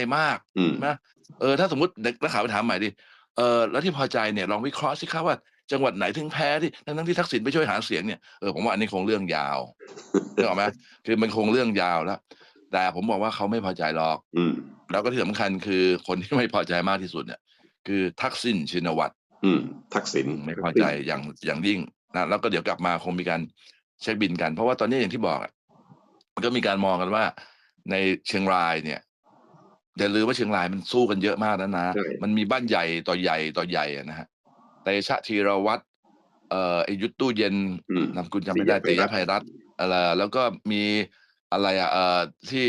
อะไรมากอืมนะเออถ้าสมมติเด็กนักข่าวไปถามใหม่ดิเออแล้วที่พอใจเนี่ยลองวิเคราะห์สิครับว่าจังหวัดไหนถึงแพ้ที่ทั้งทั้งๆที่ทักษิณไปช่วยหาเสียงเนี่ยเออผมว่าอันนี้คงเรื่องยาวนึกออกไหมคือมันคงเรื่องยาวแล้วแต่ผมบอกว่าเขาไม่พอใจหรอกอืมแล้วก็ที่สำคัญคือคนที่ไม่พอใจมากที่สุดเนี่ย คือทักษิณชินวัตรอืมทักษิณไม่พอใจอย่างอย่างยิ่งนะแล้วก็เดี๋ยวกลับมาคงมีการเช็คบินกัน เพราะว่าตอนนี้อย่างที่บอกอะมันก็มีการมองกันว่า ในเชียงรายเนี่ย อย่าลืมว่าเชียงรายมันสู้กันเยอะมากนะนะใช่มันมีบ้านใหญ่ต่อใหญ่ต่อใหญ่อะนะฮะเตชะธีรวัตรเอ่อไอยุทธตู้เย็นอืมนามสกุลจำไม่ได้ปิติยยภัภัยยรัรัตตน์น์อะไรแล้วก็มีอะไรอะเอ่อที่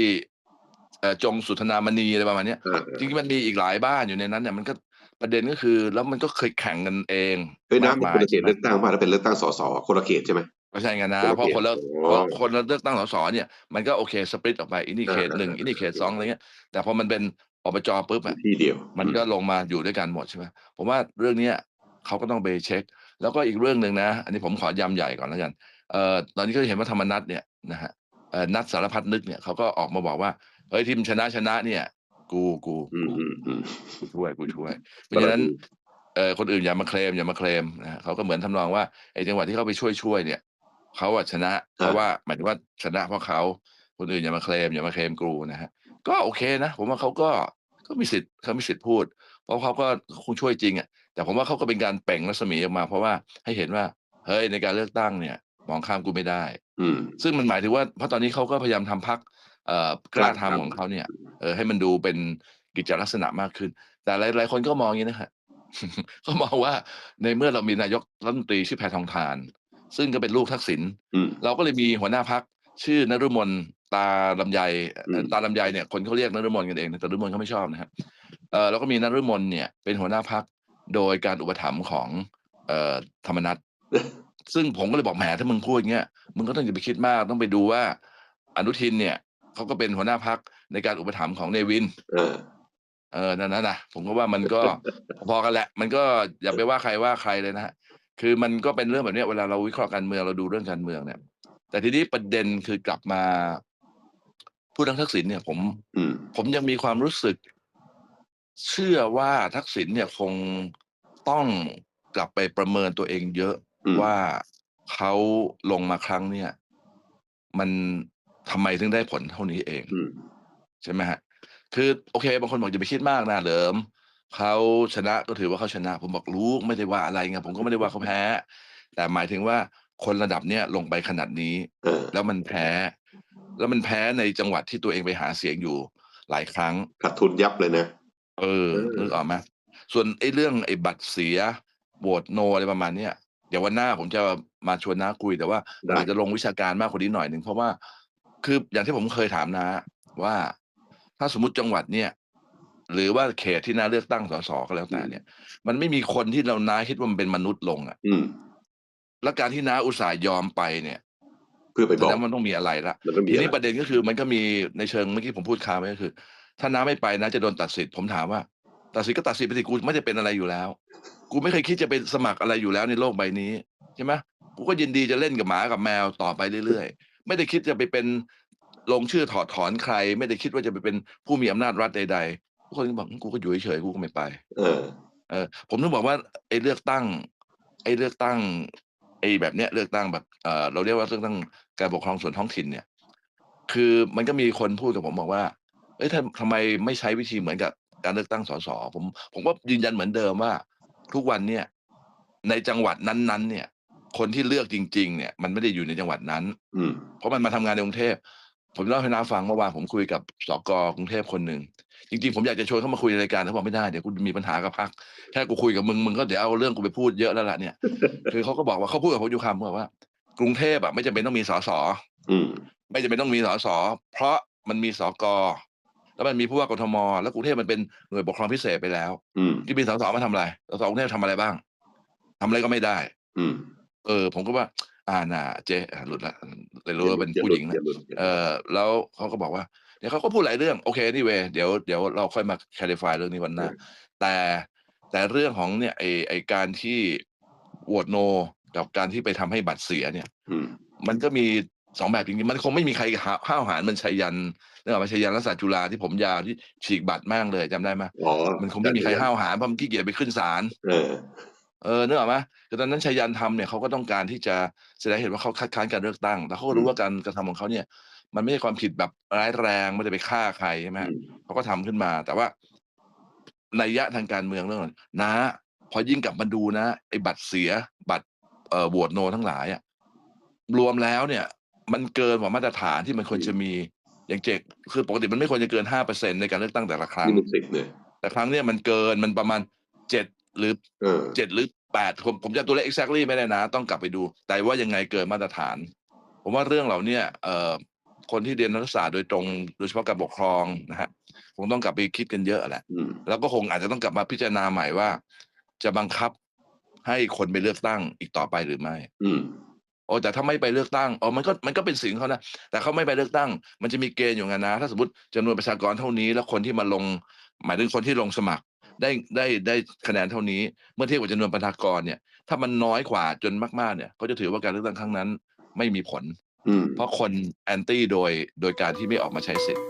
เอ่อจงสุธนามณีอะไรประมาณเนี้ยอ่าจริงๆมันมีอีกหลายบ้านอยู่ในนั้นเนี่ยมันก็ประเด็นก็คือ แล้วมันก็เคยแข่งกันเองเฮ้ยมาน้ำกเป็นมาคนยละเขตเลือกตั้งมาแล้วเป็นเลือกตั้งสสคนละเขตใช่ไหม ก็ใช่ไงนะคนละเพราะเขตคนละอ๋อเพราะคนละเลือกตั้งสสเนี่ยมันก็โอเคสปริตออกไปอินี่เขตหนึ่งอ่าอินี่เขตสองอะไรเงี้ยแต่พอมันเป็นอบจปุ๊บอะที่เดียว มันก็ลงมาอยู่ด้วยกันหมดใช่ไหมผมว่าเรื่องเนี้ยเขาก็ต้องไปเช็ค แล้วก็อีกเรื่องหนึ่งนะ อันนี้ผมขอยำใหญ่ก่อนแล้วกันเอ่อตอนนี้ก็เห็นว่าธรรมนัตเนี่ยนะฮะเอ่อนัดสารพัดนึกเนี่ยเขาก็ออกมาบอกว่าเฮ้ยทีมชนะชนะเนี่ย กูกูอืมกูอืมอืมกูช่วยกูช่วย เพราะฉะนั้นเอ่อคนอื่นอย่ามาเคลมอย่ามาเคลมนะฮะเขาก็เหมือนทำนองว่าไอ้จังหวัดที่เขาไปช่วยช่วยเนี่ย เขาอะชนะ เพราะว่าหมายถึงว่าชนะเพราะเขาคนอื่นอย่ามาเคลมอย่ามาเคลมกูนะฮะก็โอเคนะ ผมว่าเขาก็ก็มีสิทธิ์เขามีสิทธิ์พูด เพราะเขาก็คงช่วยจริงอะแต่ผมว่าเขาก็เป็นการเปล่งรัศมีออกมา เพราะว่าให้เห็นว่าเฮ้ยในการเลือกตั้งเนี่ยมองข้ามกูไม่ได้ อืมซึ่งมันหมายถึงว่าเพราะตอนนี้เขาก็พยายามทำพักเอ่อกล้าทำของเขาเนี่ยเออให้มันดูเป็นกิจลักษณะมากขึ้น แต่หลายๆคนก็มองอย่างนี้นะฮะก็มองว่าในเมื่อเรามีนายกรัฐมนตรีชื่อแพทองทาน ซึ่งก็เป็นลูกทักษิณอืมเราก็เลยมีหัวหน้าพักชื่อนฤมลตาลำไยเอ่ออืมตาลำไยเนี่ยคนเขาเรียกนฤมลกันเองนะแต่นฤมลเขาไม่ชอบนะครับเออแล้วก็มีนฤมลเนี่ยเป็นหัวหน้าพักโดยการอุปถัมภ์ของเอ่อธรรมนัตซึ่งผมก็เลยบอกแหมถ้ามึงพูดอย่างเงี้ยมึงก็ต้องอย่าไปคิดมากต้องไปดูว่า อนุทินเนี่ยเขาก็เป็นหัวหน้าพักในการอุปถัมภ์ของเนวินเออเออนั่นนะนะผมก็ว่ามันก็พอกันแหละ มันก็อย่าไปว่าใครว่าใครเลยนะฮะ คือมันก็เป็นเรื่องแบบเนี้ยเวลาเราวิเคราะห์การเมืองเราดูเรื่องการเมืองเนี่ย แต่ทีนี้ประเด็นคือกลับมาพูดเรื่องทักษิณเนี่ยผมอืมผมยังมีความรู้สึก เชื่อว่าทักษิณเนี่ยคงต้องกลับไปประเมินตัวเองเยอะอืมว่าเขาลงมาครั้งเนี่ย มันทำไมถึงได้ผลเท่านี้เองอืมใช่ไหมฮะ คือโอเค บางคนบอกอย่าไปคิดมากนะเหลิม เขาชนะก็ถือว่าเขาชนะ ผมบอกรู้ไม่ได้ว่าอะไรไงผมก็ไม่ได้ว่าเขาแพ้ แต่หมายถึงว่าคนระดับเนี้ยลงไปขนาดนี้เออแล้วมันแพ้ แล้วมันแพ้ในจังหวัดที่ตัวเองไปหาเสียงอยู่หลายครั้งขาดทุนยับเลยนะเออเออนึกออกไหมส่วนไอ้เรื่องไอ้บัตรเสียโหวตโนอะไรประมาณเนี้ยเดี๋ยววันหน้าผมจะมาชวนน้าคุยแต่ว่าได้อาจจะลงวิชาการมากกว่านี้หน่อยหนึ่งเพราะว่าคืออย่างที่ผมเคยถามนะ ว่าถ้าสมมติจังหวัดเนี่ย หรือว่าเขตที่น้าเลือกตั้งสสก็แล้วแต่เนี่ย มันไม่มีคนที่เราน้าคิดว่ามันเป็นมนุษย์ลงอะอืมแล้วการที่น้าอุตส่าห์ยอมไปเนี่ย เพื่อไปแสบอกดงว่ามันต้องมีอะไรละมันต้องมีทีอะนี้ไรประเด็นก็คือมันก็มีในเชิงเมื่อกี้ผมพูดค้างไว้ก็คือ ถ้าน้าไม่ไปนะจะโดนตัดสิทธิ์ผมถามว่าตัดสิทธิ์ก็ตัดสิทธิ์ไปสิกูไม่ได้เป็นอะไรอยู่แล้ว กูไม่เคยคิดจะไปสมัครอะไรอยู่แล้วในโลกใบนี้ใช่ไหมกูก็ยินดีจะเล่นกับหมากับแมวต่อไปเรื่อยๆ ไม่ได้คิดจะไปเป็นลงชื่อถอดถอนใคร ไม่ได้คิดว่าจะไปเป็นผู้มีอำนาจรัฐใดๆ ทุกคนก็บอกกูก็อยู่เฉยๆกูก็ไม่ไป เออ เออ ผมต้องบอกว่าไอ้เลือกตั้ง ไอ้เลือกตั้ง ไอ้แบบเนี้ยเลือกตั้งแบบเออเราเรียกว่าเลือกตั้งการปกครองส่วนท้องถิ่นเนี่ย คือมันก็มีคนพูดกับผมบอกว่า เอ้ยทำทำไมไม่ใช้วิธีเหมือนกับการเลือกตั้งสสผมผมก็ยืนยันเหมือนเดิมว่า ทุกวันเนี่ยในจังหวัดนั้นๆ เนี่ย คนที่เลือกจริง ๆ เนี่ยมันไม่ได้อยู่ในจังหวัดนั้น อืมเพราะมันมาทำงานในกรุงเทพผมเล่าให้น้าฟังเมื่อวานผมคุยกับสกกรุงเทพคนหนึ่ง จริงๆผมอยากจะชวนเขามาคุยในรายการเขาบอกไม่ได้เดี๋ยวกูมีปัญหากับพักแค่กูคุยกับมึงมึงก็เดี๋ยวเอาเรื่องกูไปพูดเยอะแล้วล่ะเนี่ย คือเขาก็บอกว่าเขาพูดกับผมอยู่คำบอกว่า กรุงเทพอะไม่จำเป็นต้องมีสสอืมไม่จำเป็นต้องมีสสเพราะมันมีสกแล้วมันมีผู้ว่ากทมแล้วกรุงเทพมันเป็นหน่วยปกครองพิเศษไปแล้วอืมที่มีสสมาทำอะไรสสกรุงเทพทำอะไรบ้างทำอะไรก็ไม่ได้ อืมเออ ผมก็ว่า อ่าน่ะเจ๊อะหลุดละเลยรู้ว่าเป็นผู้หญิงนะอย่าลุดอย่าลุดเออแล้วเขาก็บอกว่า เดี๋ยวเขาก็พูดหลายเรื่องโอเคนี่เวเดี๋ยวเดี๋ยวเราค่อยมา clarify เรื่องนี้วันหน้า แต่แต่เรื่องของเนี่ยไอไอการที่โหวตโน กับการที่ไปทำให้บัตรเสียเนี่ยอืมมันก็มีสองแบบจริงๆมันคงไม่มีใครหาห้าวหาญมันชัยยันนึกออกไหมชัยยันรักษาจุฬาที่ผมยาวที่ฉีกบัตรแม่งเลยจำได้ไหมอ๋อมันคงไม่มีใครห้าวหาญเพราะมันขี้เกียจไปขึ้นศาล เออเออนึกออกไหมคือตอนนั้นชัยยันทำเนี่ยเขาก็ต้องการที่จะแสดงให้เห็นว่าเขาคัดค้านการเลือกตั้ง แต่เขาก็รู้ว่าการกระทำของเขาเนี่ย มันไม่ใช่ความผิดแบบร้ายแรงไม่ได้ไปฆ่าใครใช่ไหมอืมเขาก็ทำขึ้นมา แต่ว่าในยะทางการเมืองเรื่องนั้นนะ พอยิ่งกลับมาดูนะไอ้บัตรเสียบัตรเอ่อโหวตโนทั้งหลายอะรวมแล้วเนี่ย มันเกินกว่ามาตรฐานที่มันควรจะมีอย่างเจกคือปกติมันไม่ควรจะเกินห้าเปอร์เซ็นในการเลือกตั้งแต่ละครั้งนี่มันสิบเนี่ยแต่ครั้งเนี้ยมันเกินมันประมาณเจ็ด หรือเออเจ็ดหรือแปดผมผมจำตัวเลข exactly ไม่ได้นะ ต้องกลับไปดู แต่ว่ายังไงเกินมาตรฐาน ผมว่าเรื่องเหล่าเนี้ยเอ่อคนที่เรียนรัฐศาสตร์โดยตรงโดยเฉพาะการปกครองนะฮะคงต้องกลับไปคิดกันเยอะแหละอืมแล้วก็คงอาจจะต้องกลับมาพิจารณาใหม่ว่า จะบังคับให้คนไปเลือกตั้งอีกต่อไปหรือไม่อืมโอ้แต่ถ้าไม่ไปเลือกตั้งอ๋อมันก็มันก็เป็นสิ่งเขานะแต่เขาไม่ไปเลือกตั้ง มันจะมีเกณฑ์อยู่ไงนะ ถ้าสมมติจำนวนประชากรเท่านี้ แล้วคนที่มาลง หมายถึงคนที่ลงสมัคร ได้ได้ได้คะแนนเท่านี้ เมื่อเทียบกับจำนวนประชากรเนี่ย ถ้ามันน้อยกว่าจนมากๆเนี่ยก็จะถือว่าการเลือกตั้งครั้งนั้นไม่มีผลอืมเพราะคนแอนตี้โดยโดยการที่ไม่ออกมาใช้สิทธิ์